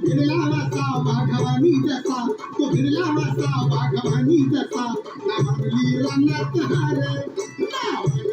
भिडला जसा तो भिडला वाचा वाघवानी जसा ना म्हणली रानात हार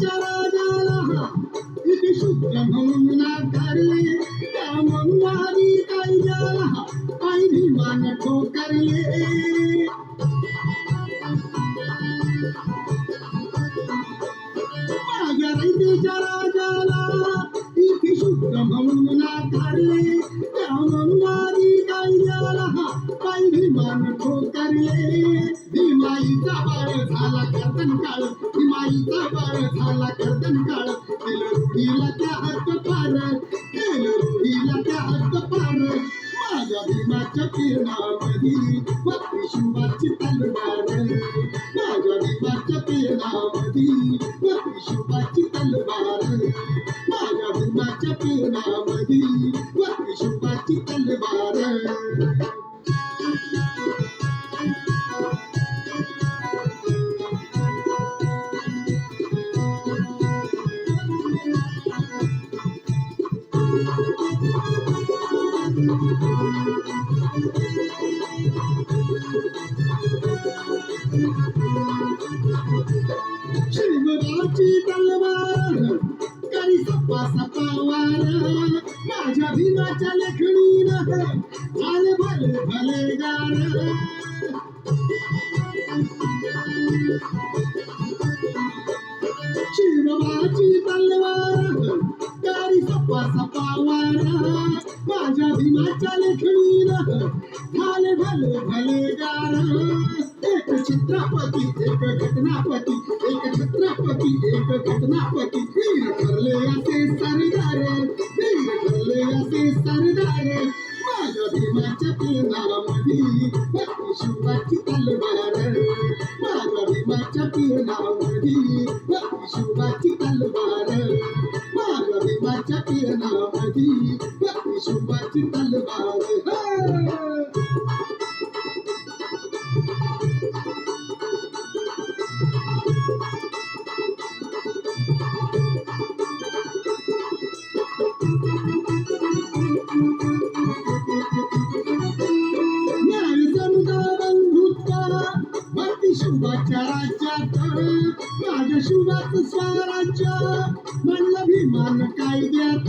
इथेच्या राजाला इथे शुद्ध म्हणून नाकारले त्या मंगारी कायद्याला आई भीमान ठोकरले माझ्या इथेच्या राजाला इथे शुद्ध म्हणून नाकारले त्या मंगारी कायद्याला आई भीमान ठोकरले माईचा बाळ झाला गर्दन काळ भीमाईचा बाळ झाला गर्दन काळ. केलं रूढीला त्या हद्द पार केलं रूढीला त्या हद्द पार. माझ्या भीमाच्या किरणामध्ये भक्ती शिवाची तलवार. माझ्या भीमाच्या किरणामध्ये भक्ती शिवाची तलवार. माझ्या भीमाच्या किरणामध्ये भक्ती शिवाची तलवार. शिवराची तलवार करी सप्पा सपावार माझ्या भीमाच्या लेखणीनं झाले भले भले गार तलवार करी सप्पा सपावार माझ्या भीमाच्या लेखणीनं झाले भले भले गार एक चित्रपती एक घटनापती एक छत्रपती एक घटनापती वीर ठरले असे सरदार वीर ठरले असे सरदार माझ्या भीमाच्या पेनामध्ये भक्ती शिवाची तलवार पेनामध्ये भक्ती शिवाची तलवार हा! न्याय समजा बंधुत्व भक्ती शुभाच्या राज्यात माझ्या शुभाच स्वराज्य म्हणलं भीमान कायद्यात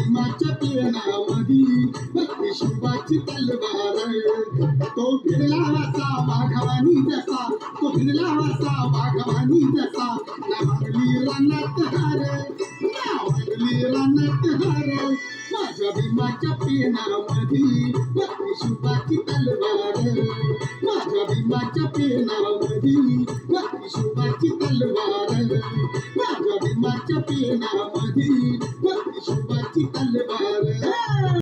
रामादी तलवार। तो फिरला वाचा वाघवानी जसा तो फिरला वाचा वाघवानी जसा। नांगली रानात हार तलवार। माझ्या भीमाच्या पेनामधी तलवार। माझ्या भीमाच्या पेनामधी तलवार।